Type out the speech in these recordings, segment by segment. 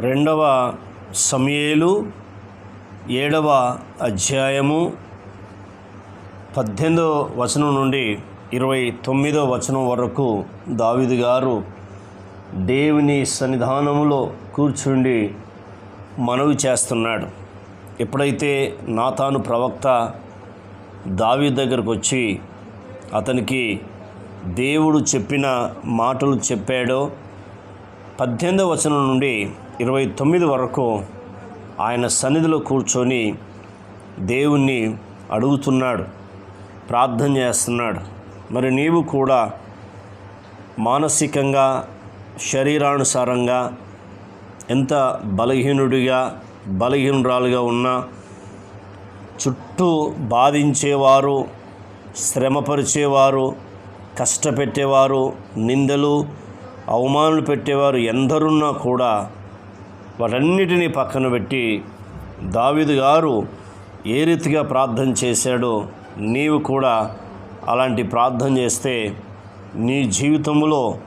రెండవ సమయేలు ఏడవ అధ్యాయము పద్దెనిమిదవ వచనం నుండి ఇరవై తొమ్మిదవ వచనం వరకు దావిది గారు దేవుని సన్నిధానములో కూర్చుండి మనవి చేస్తున్నాడు. ఎప్పుడైతే నాతాను ప్రవక్త దావి దగ్గరకు వచ్చి అతనికి దేవుడు చెప్పిన మాటలు చెప్పాడో పద్దెనిమిదవ వచనం నుండి ఇరవై తొమ్మిది వరకు ఆయన సన్నిధిలో కూర్చొని దేవుణ్ణి అడుగుతున్నాడు ప్రార్థన చేస్తున్నాడు. మరి నీవు కూడా మానసికంగా శరీరానుసారంగా ఎంత బలహీనుడిగా బలహీనురాలుగా ఉన్నా చుట్టూ బాధించేవారు శ్రమపరిచేవారు కష్టపెట్టేవారు నిందలు అవమానాలు పెట్టేవారు ఎందరున్నా కూడా వాటన్నిటినీ పక్కన పెట్టి దావిదు గారు ఏ రీతిగా ప్రార్థన చేశాడో నీవు కూడా అలాంటి ప్రార్థన చేస్తే నీ జీవితంలో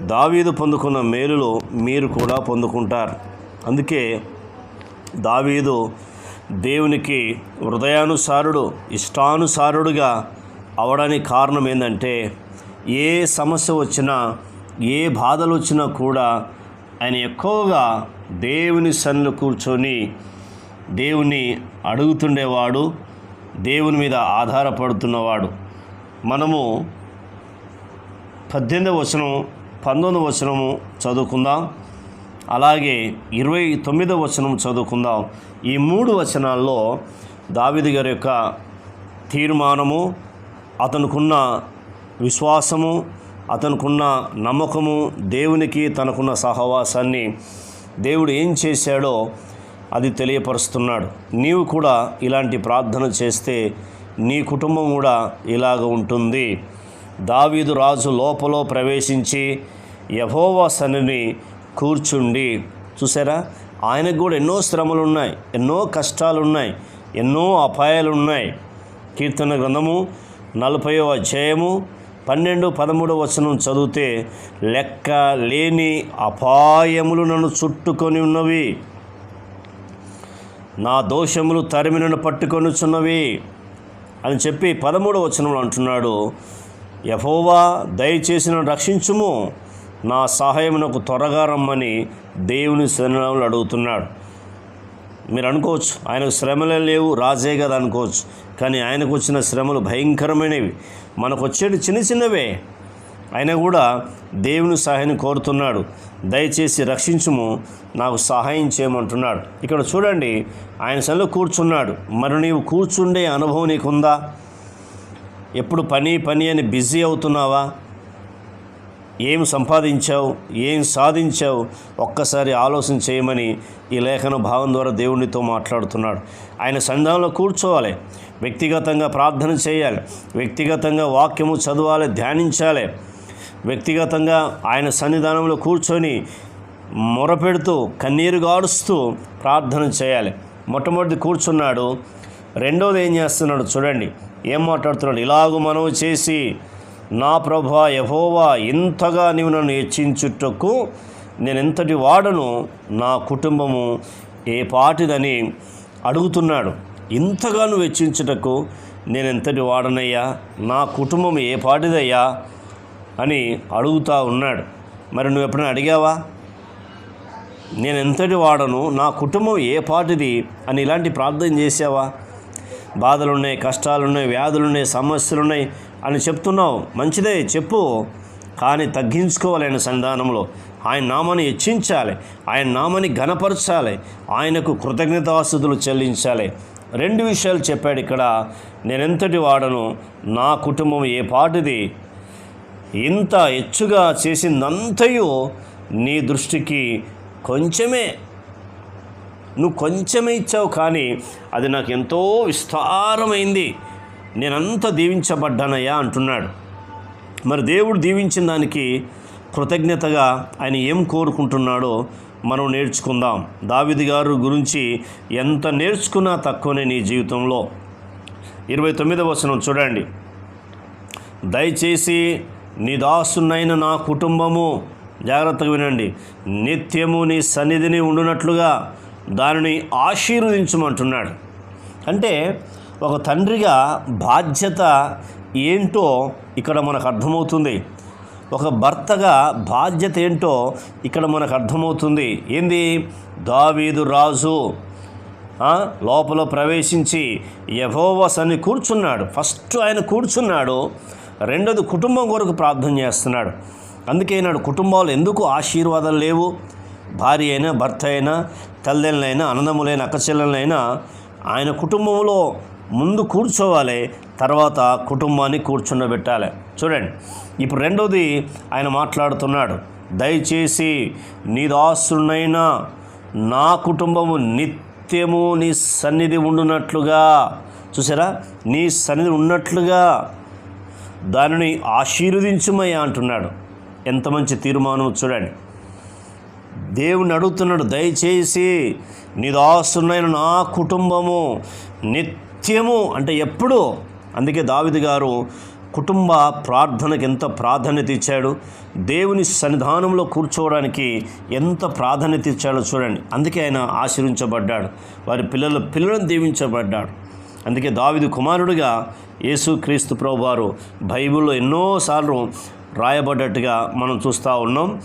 దావీదు పొందుకున్న మేలులో మీరు కూడా పొందుకుంటారు. అందుకే దావీదు దేవునికి హృదయానుసారుడు ఇష్టానుసారుడుగా అవడానికి కారణం ఏంటంటే ఏ సమస్య వచ్చినా ఏ బాధలు వచ్చినా కూడా ఆయన ఎక్కువగా దేవుని సన్నులు కూర్చొని దేవుని అడుగుతుండేవాడు దేవుని మీద ఆధారపడుతున్నవాడు. మనము పద్దెనిమిదవ వచనం పంతొమ్మిదవ వచనము చదువుకుందాం. అలాగే ఇరవై తొమ్మిదవ వచనం చదువుకుందాం. ఈ మూడు వచనాల్లో దావిది గారి యొక్క తీర్మానము అతనుకున్న విశ్వాసము అతనుకున్న నమ్మకము దేవునికి తనకున్న సహవాసాన్ని దేవుడు ఏం చేశాడో అది తెలియపరుస్తున్నాడు. నీవు కూడా ఇలాంటి ప్రార్థన చేస్తే నీ కుటుంబం కూడా ఇలాగ ఉంటుంది. దావీదు రాజు లోపల ప్రవేశించి యహోవా సన్నిని కూర్చుండి చూసారా? ఆయనకు కూడా ఎన్నో శ్రమలు ఉన్నాయి ఎన్నో కష్టాలు ఉన్నాయి ఎన్నో అపాయాలు ఉన్నాయి కీర్తన గ్రంథము నలభయో అధ్యాయము పన్నెండు పదమూడు వచనం చదివితే లెక్క లేని అపాయములు నన్ను చుట్టుకొని ఉన్నవి. నా దోషములు తరిమి నన్ను పట్టుకొనుచున్నవి అని చెప్పి పదమూడు వచనంలో అంటున్నాడు. యహోవా దయచేసి నన్ను రక్షించుము. నా సహాయమునకు త్వరగా రమ్మని దేవుని శరణంలో అడుగుతున్నాడు. మీరు అనుకోవచ్చు ఆయనకు శ్రమలే లేవు రాజే కదా అనుకోవచ్చు. కానీ ఆయనకు వచ్చిన శ్రమలు భయంకరమైనవి. మనకు వచ్చేటి చిన్న చిన్నవే. అయినా కూడా దేవుని సహాయాన్ని కోరుతున్నాడు. దయచేసి రక్షించుము నాకు సహాయం చేయమంటున్నాడు. ఇక్కడ చూడండి ఆయన సన్నిలో కూర్చున్నాడు. మరి నీవు కూర్చుండే అనుభవం నీకుందా? ఎప్పుడు పని పని అని బిజీ అవుతున్నావా? ఏం సంపాదించావు? ఏం సాధించావు? ఒక్కసారి ఆలోచన చేయమని ఈ లేఖన భావం ద్వారా దేవునితో మాట్లాడుతున్నాడు. ఆయన సంఘంలో కూర్చోవాలి. వ్యక్తిగతంగా ప్రార్థన చేయాలి. వ్యక్తిగతంగా వాక్యము చదవాలి ధ్యానించాలి. వ్యక్తిగతంగా ఆయన సన్నిధానంలో కూర్చొని మొరపెడుతూ కన్నీరు గాడుస్తూ ప్రార్థన చేయాలి. మొట్టమొదటి కూర్చున్నాడు. రెండోది ఏం చేస్తున్నాడు చూడండి. ఏం మాట్లాడుతున్నాడు? ఇలాగూ మనవి చేసి నా ప్రభా యహోవా ఇంతగా నీవు నన్ను హెచ్చించుటకు నేను ఎంతటి వాడను? నా కుటుంబము ఏ పాటిదని అడుగుతున్నాడు. ఇంతగా నువ్వు హెచ్చించుటకు నేను ఎంతటి వాడనయ్యా? నా కుటుంబం ఏ పాటిదయ్యా? అని అడుగుతా ఉన్నాడు. మరి నువ్వు ఎప్పుడైనా అడిగావా? నేను ఎంతటి వాడను? నా కుటుంబం ఏ పాటిది? అని ఇలాంటి ప్రార్థన చేసావా? బాధలున్నాయి కష్టాలున్నాయి వ్యాధులున్నాయి సమస్యలున్నాయి. అని చెప్తున్నావు. మంచిదే చెప్పు. కానీ తగ్గించుకోవాలి ఆయన సంధానంలో ఆయన నామాన్ని హెచ్చించాలి. ఆయన నామాన్ని ఘనపరచాలి. ఆయనకు కృతజ్ఞతాస్తుతులు చెల్లించాలి. రెండు విషయాలు చెప్పాడు ఇక్కడ. నేనెంతటి వాడను? నా కుటుంబం ఏ పాటిది? ఇంత హెచ్చుగా చేసిందంతయు నీ దృష్టికి కొంచెమే. నువ్వు కొంచెమే ఇచ్చావు కానీ అది నాకు ఎంతో విస్తారమైంది. నేనంత దీవించబడ్డానయ్యా అంటున్నాడు. మరి దేవుడు దీవించిన దానికి కృతజ్ఞతగా ఆయన ఏం కోరుకుంటున్నాడో మనం నేర్చుకుందాం. దావిది గారు గురించి ఎంత నేర్చుకున్నా తక్కువనే నీ జీవితంలో. ఇరవై తొమ్మిదవ వచనం చూడండి. దయచేసి నీ దాసునైన నా కుటుంబము జాగ్రత్తగా వినండి. నిత్యము నీ సన్నిధిని ఉండునట్లుగా దానిని ఆశీర్వదించమంటున్నాడు. అంటే ఒక తండ్రిగా బాధ్యత ఏంటో ఇక్కడ మనకు అర్థమవుతుంది. ఒక భర్తగా బాధ్యత ఏంటో ఇక్కడ మనకు అర్థమవుతుంది. ఏంది? దావీదు రాజు లోపల ప్రవేశించి యహోవస్ అని కూర్చున్నాడు. ఫస్ట్ ఆయన కూర్చున్నాడు. రెండోది కుటుంబం కొరకు ప్రార్థన చేస్తున్నాడు. అందుకే నాడు కుటుంబాలు ఎందుకు ఆశీర్వాదం లేవు? భార్య అయినా భర్త అయినా తల్లిదండ్రులైనా అన్నదమ్ములైన అక్కచెల్లెలైనా ఆయన కుటుంబంలో ముందు కూర్చోవాలి తర్వాత కుటుంబాన్ని కూర్చుండబెట్టాలి. చూడండి ఇప్పుడు రెండోది ఆయన మాట్లాడుతున్నాడు. దయచేసి నీ దాసునైనా నా కుటుంబము నిత్యము నీ సన్నిధి ఉండునట్లుగా. చూసారా? నీ సన్నిధి ఉన్నట్లుగా దానిని ఆశీర్వదించమయ్యా అంటున్నాడు. ఎంత మంచి తీర్మానం చూడండి. దేవుని అడుగుతున్నాడు దయచేసి నీ దాసునైన నా కుటుంబము నిత్యము అంటే ఎప్పుడు. అందుకే దావిది గారు కుటుంబ ప్రార్థనకి ఎంత ప్రాధాన్యత ఇచ్చాడు. దేవుని సన్నిధానంలో కూర్చోవడానికి ఎంత ప్రాధాన్యత ఇచ్చాడో చూడండి. అందుకే ఆయన ఆశీర్వించబడ్డాడు. వారి పిల్లల పిల్లలను దీవించబడ్డాడు. అందుకే దావిది కుమారుడిగా యేసుక్రీస్తు ప్రభు వారు బైబిల్లో ఎన్నోసార్లు రాయబడ్డట్టుగా మనం చూస్తూ ఉన్నాం.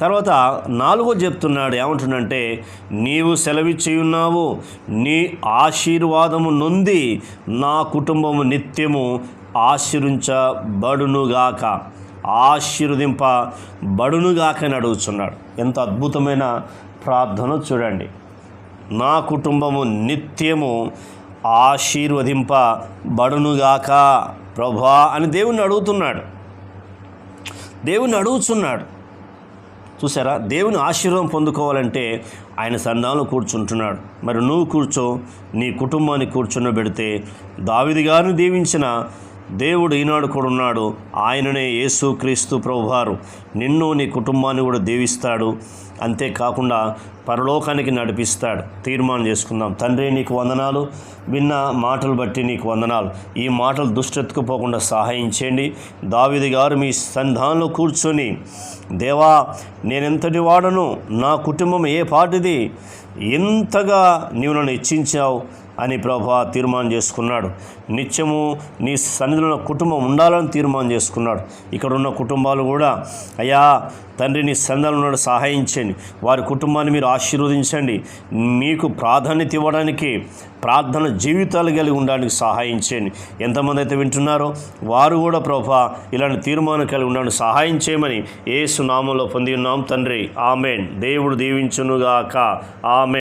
తర్వాత నాలుగో చెప్తున్నాడు ఏమంటుండంటే నీవు సెలవిచ్చియున్నావు నీ ఆశీర్వాదము నొంది నా కుటుంబము నిత్యము ఆశీర్వించబడునుగాక. ఆశీర్వదింపబడునుగాక అని అడుగుతున్నాడు. ఎంత అద్భుతమైన ప్రార్థన చూడండి. నా కుటుంబము నిత్యము ఆశీర్వదింపబడునుగాక ప్రభా అని దేవుణ్ణి అడుగుతున్నాడు. దేవుణ్ణి అడుగుతున్నాడు. చూసారా దేవుని ఆశీర్వాదం పొందుకోవాలంటే ఆయన సన్నాలు కూర్చుంటున్నాడు. మరి నువ్వు కూర్చో నీ కుటుంబాన్ని కూర్చున్నబెడితే దావిది గారిని దీవించిన దేవుడు ఈనాడు కూడా ఉన్నాడు. ఆయననే యేసు క్రీస్తు ప్రభువారు. నిన్ను నీ కుటుంబాన్ని కూడా దీవిస్తాడు. అంతేకాకుండా పరలోకానికి నడిపిస్తాడు. తీర్మానం చేసుకుందాం. తండ్రి నీకు వందనాలు. విన్న మాటలు బట్టి నీకు వందనాలు. ఈ మాటలు దుష్టెత్తుకుపోకుండా సహాయం చేయండి. దావిది గారు మీ సంధానంలో కూర్చొని దేవా నేనెంతటి వాడను? నా కుటుంబం ఏ పాటిది? ఎంతగా నీవు నన్ను హెచ్చించావు? అని ప్రభా తీర్మానం చేసుకున్నాడు. నిత్యము నీ సన్నిధిలో కుటుంబం ఉండాలని తీర్మానం చేసుకున్నాడు. ఇక్కడ ఉన్న కుటుంబాలు కూడా అయ్యా తండ్రి నీ సన్నిధిలో ఉన్నాడు సహాయించండి. వారి కుటుంబాన్ని మీరు ఆశీర్వదించండి. మీకు ప్రాధాన్యత ఇవ్వడానికి ప్రార్థన జీవితాలు కలిగి ఉండడానికి సహాయించండి. ఎంతమంది అయితే వింటున్నారో వారు కూడా ప్రభా ఇలాంటి తీర్మానం కలిగి ఉండడానికి సహాయం చేయమని ఏసు నామంలో పొంది ఉన్నాం తండ్రి. ఆమెన్. దేవుడు దీవించునుగాక. ఆమె